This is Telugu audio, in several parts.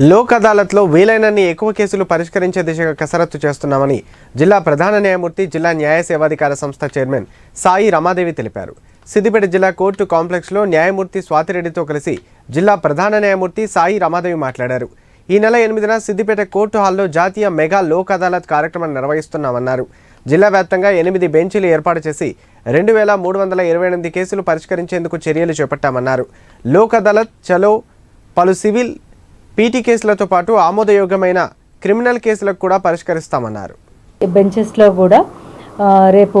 లోక్ అదాలత్లో వీలైనన్ని ఎక్కువ కేసులు పరిష్కరించే దిశగా కసరత్తు చేస్తున్నామని జిల్లా ప్రధాన న్యాయమూర్తి జిల్లా న్యాయ సేవాధికార సంస్థ చైర్మన్ సాయి రమాదేవి తెలిపారు. సిద్దిపేట జిల్లా కోర్టు కాంప్లెక్స్లో న్యాయమూర్తి స్వాతిరెడ్డితో కలిసి జిల్లా ప్రధాన న్యాయమూర్తి సాయి రమాదేవి మాట్లాడారు. ఈ నెల ఎనిమిదిన సిద్దిపేట కోర్టు హాల్లో జాతీయ మెగా లోక్ అదాలత్ కార్యక్రమం నిర్వహిస్తున్నామన్నారు. జిల్లా వ్యాప్తంగా ఎనిమిది బెంచీలు ఏర్పాటు చేసి రెండు వేల మూడు వందల ఇరవై ఎనిమిది కేసులు పరిష్కరించేందుకు చర్యలు చేపట్టామన్నారు. లోక్ అదాలత్ చలో పలు సివిల్ పీటీ కేసులతో పాటు ఆమోదయోగ్యమైన క్రిమినల్ కేసులకు కూడా పరిష్కరిస్తామన్నారు. బెంచెస్లో కూడా రేపు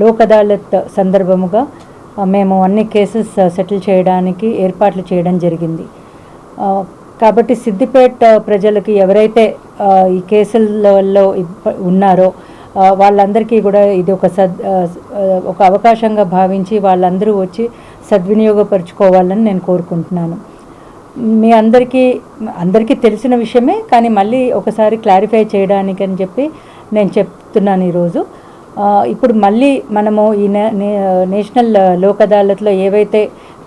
లోక్ అదాలత్ సందర్భముగా మేము అన్ని కేసెస్ సెటిల్ చేయడానికి ఏర్పాట్లు చేయడం జరిగింది. కాబట్టి సిద్దిపేట ప్రజలకి ఎవరైతే ఈ కేసులలో ఉన్నారో వాళ్ళందరికీ కూడా ఇది ఒక సద్ ఒక అవకాశంగా భావించి వాళ్ళందరూ వచ్చి సద్వినియోగపరుచుకోవాలని నేను కోరుకుంటున్నాను. మీ అందరికీ అందరికీ తెలిసిన విషయమే కానీ మళ్ళీ ఒకసారి క్లారిఫై చేయడానికి అని చెప్పి నేను చెప్తున్నాను ఈరోజు. ఇప్పుడు మళ్ళీ మనము ఈ నే- నే- నేషనల్ లోక్ అదాలత్లో ఏవైతే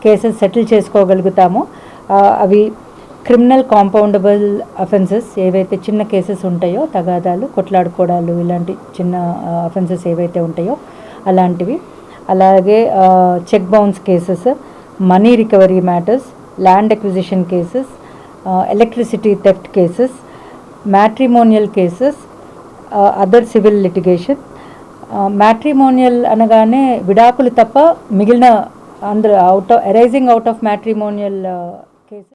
కేసెస్ సెటిల్ చేసుకోగలుగుతామో అవి క్రిమినల్ కాంపౌండబుల్ అఫెన్సెస్ ఏవైతే చిన్న కేసెస్ ఉంటాయో తగాదాలు కొట్లాడుకోవడాలు ఇలాంటి చిన్న అఫెన్సెస్ ఏవైతే ఉంటాయో అలాంటివి. అలాగే check bounce cases money recovery matters land acquisition cases electricity theft cases matrimonial cases other civil litigation matrimonial అనగానే విడాకులు తప్ప మిగిలిన అందరు out arising out of matrimonial